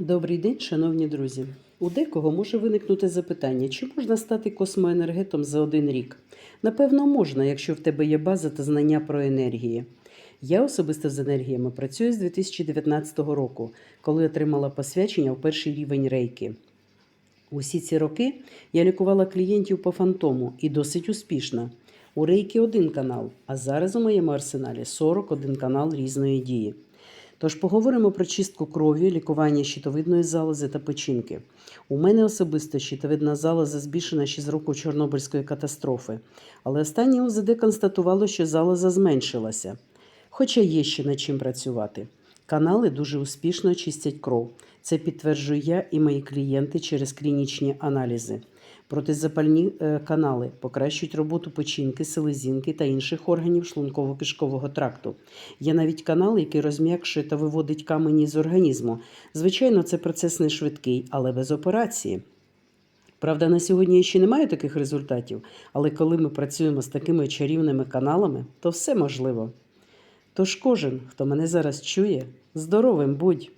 Добрий день, шановні друзі. У декого може виникнути запитання, чи можна стати космоенергетом за один рік? Напевно, можна, якщо в тебе є база та знання про енергії. Я особисто з енергіями працюю з 2019 року, коли отримала посвячення у перший рівень рейки. Усі ці роки я лікувала клієнтів по фантому і досить успішно. У рейки один канал, а зараз у моєму арсеналі 41 канал різної дії. Тож поговоримо про чистку крові, лікування щитовидної залози та печінки. У мене особисто щитовидна залоза збільшена ще з року Чорнобильської катастрофи, але останнє УЗД констатувало, що залоза зменшилася. Хоча є ще над чим працювати. Канали дуже успішно чистять кров. Це підтверджую я і мої клієнти через клінічні аналізи. Протизапальні е, канали покращують роботу печінки, селезінки та інших органів шлунково-кишкового тракту. Є навіть канал, який розм'якшує та виводить камені з організму. Звичайно, це процес не швидкий, але без операції. Правда, на сьогодні ще немає таких результатів, але коли ми працюємо з такими чарівними каналами, то все можливо. Тож кожен, хто мене зараз чує, здоровим будь!